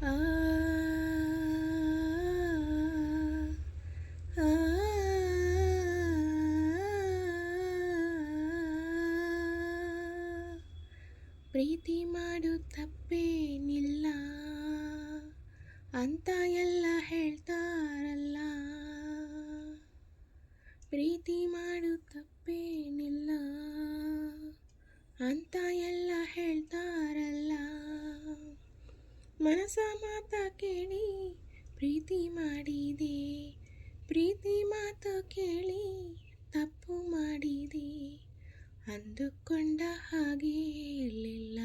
ಪ್ರೀತಿ ಮಾಡು ತಪ್ಪೇನಿಲ್ಲ. ಅಂತ ಎಲ್ಲ ಹೇಳ್ತಾರಲ್ಲ. ಪ್ರೀತಿ ಮಾಡು ತಪ್ಪೇನಿಲ್ಲ. ಅಂತ ಎಲ್ಲ ಹೇಳ್ತಾರಲ್ಲ ಮನಸ ಮಾತ ಕೇಳಿ, ಪ್ರೀತಿ ಮಾಡಿದೆ. ಪ್ರೀತಿ ಮಾತು ಕೇಳಿ, ತಪ್ಪು ಮಾಡಿದೆ. ಅಂದುಕೊಂಡ ಹಾಗೆ ಇರಲಿಲ್ಲ.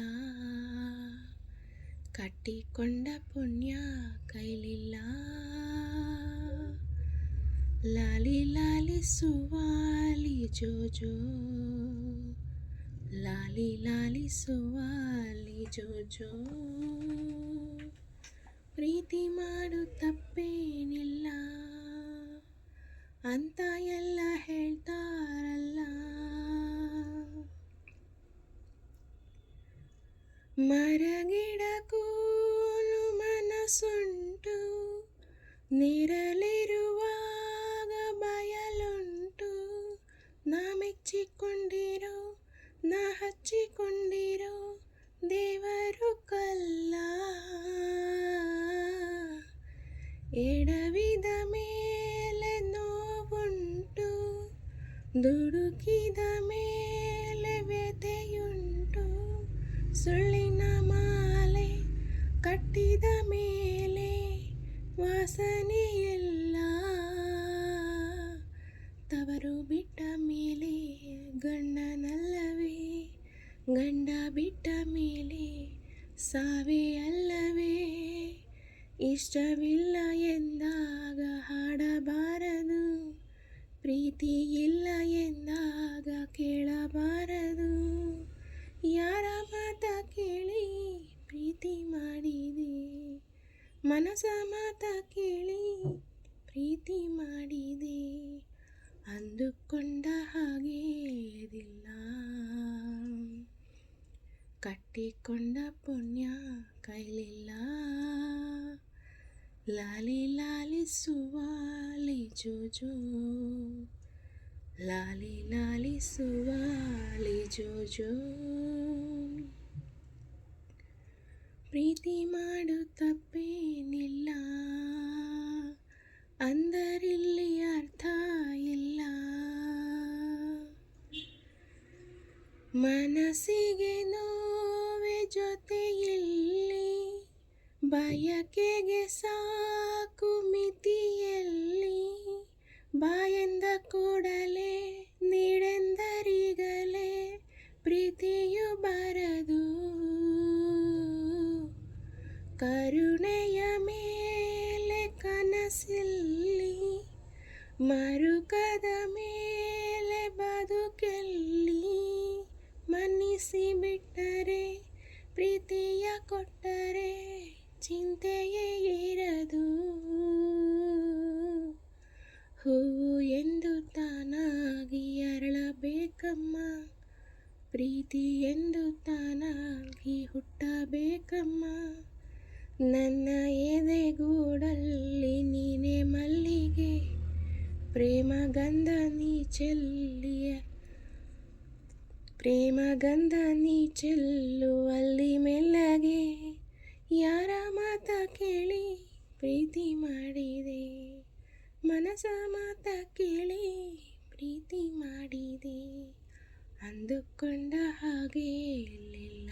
ಕಟ್ಟಿಕೊಂಡ ಪುಣ್ಯ ಕೈಲಿಲ್ಲ. ಲಾಲಿ ಲಾಲಿ ಸುವಾಲಿ ಜೋಜೋ. ಲಾಲಿ ಲಾಲಿ ಸುವಾಲಿ ಜೋಜೋ. ಪ್ರೀತಿ ಮಾಡು ತಪ್ಪೇನಿಲ್ಲ. ಅಂತ ಎಲ್ಲ ಹೇಳ್ತಾರಲ್ಲ. ಮರಗಿಡಕೂ ಮನಸ್ಸುಂಟು, ನಿರಲಿರುವಾಗ ಬಯಲುಂಟು. ನಾ ಮೆಚ್ಚಿಕೊಂಡಿರೋ, ನಾ ಹಚ್ಚಿಕೊಂಡಿರೋ ದೇವರು ಕಲ್ಲ. ಎಡವಿದ ಮೇಲೆ ನೋವುಂಟು, ದುಡುಕಿದ ಮೇಲೆ ವ್ಯಥೆಯುಂಟು. ಸುಳ್ಳಿನ ಮಾಲೆ ಕಟ್ಟಿದ ಮೇಲೆ ವಾಸನೆಯಿಲ್ಲ. ತವರು ಬಿಟ್ಟ ಮೇಲೆ ಗಂಡನಲ್ಲವೇ, ಗಂಡ ಬಿಟ್ಟ ಮೇಲೆ ಸಾವೇ ಅಲ್ಲವೇ ಇಷ್ಟವಿಲ್ಲ ಎಂದಾಗ ಹಾಡಬಾರದು ಪ್ರೀತಿ ಇಲ್ಲ ಎಂದಾಗ ಕೇಳಬಾರದು. ಯಾರ ಮಾತ ಕೇಳಿ ಪ್ರೀತಿ ಮಾಡಿದೆ, ಮನಸ ಮಾತ ಕೇಳಿ ಪ್ರೀತಿ ಮಾಡಿದೆ. ಅಂದುಕೊಂಡ ಹಾಗೆ ಇದಿಲ್ಲ. ಕಟ್ಟಿಕೊಂಡ ಪುಣ್ಯ ಕೈಲಿಲ್ಲ. ಲಾಲಿ ಲಾಲಿ ಸುವಾಲಿ ಜೋಜೋ ಲಾಲಿ ಲಾಲಿ ಸುವಾಲಿ ಜೋಜೋ ಪ್ರೀತಿ ಮಾಡು ತಪ್ಪೇನಿಲ್ಲ. ಅಂದರಿಲ್ಲಿ ಅರ್ಥ ಇಲ್ಲ. ಮನಸ್ಸಿಗೆ ನೋವೆ ಜೊತೆಯಲ್ಲಿ. ಬಯಕೆಗೆ ಸಾಕು ಮಿತಿಯಲ್ಲಿ, ಬಾಯೆಂದ ಕೂಡಲೇ ನೀಡೆಂದರಿಗಲೇ ಪ್ರೀತಿಯು ಬರದು. ಕರುಣೆಯ ಮೇಲೆ ಕನಸಿಲ್ಲಿ, ಮರುಕದ ಮೇಲೆ ಬದುಕಲ್ಲಿ ಮನ್ನಿಸಿ ಬಿಟ್ಟರೆ ಪ್ರೀತಿಯ ಕೊಟ್ಟರೆ ಚಿಂತೆಯೇ ಇರದು ಹೂವು ಎಂದು ತಾನಾಗಿ ಅರಳಬೇಕಮ್ಮ. ಪ್ರೀತಿ ಎಂದು ತಾನಾಗಿ ಹುಟ್ಟಬೇಕಮ್ಮ. ನನ್ನ ಎದೆಗೂಡಲ್ಲಿ ನೀನೆ ಮಲ್ಲಿಗೆ. ಪ್ರೇಮ ಗಂಧ ನೀ ಚೆಲ್ಲಿಯ. ಪ್ರೇಮ ಗಂಧ ನೀ ಚೆಲ್ಲುವಲ್ಲಿ ಮೆಲ್ಲಗೆ. ಯಾರ ಮಾತ ಕೇಳಿ ಪ್ರೀತಿ ಮಾಡಿದೆ? ಮನಸ ಮಾತ ಕೇಳಿ ಪ್ರೀತಿ ಮಾಡಿದೆ. ಅಂದುಕೊಂಡ ಹಾಗೆ ಇರಲಿಲ್ಲ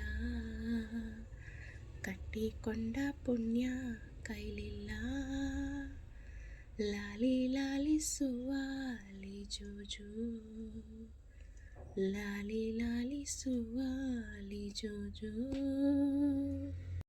ಕಟ್ಟಿಕೊಂಡ ಪುಣ್ಯ ಕೈಲಿಲ್ಲ. ಲಾಲಿ ಲಾಲಿ ಸುವಾಲಿ ಜೋಜೋ. ಲಾಲಿ ಲಾಲಿ ಸುವಾಲಿ ಜೋಜೋ.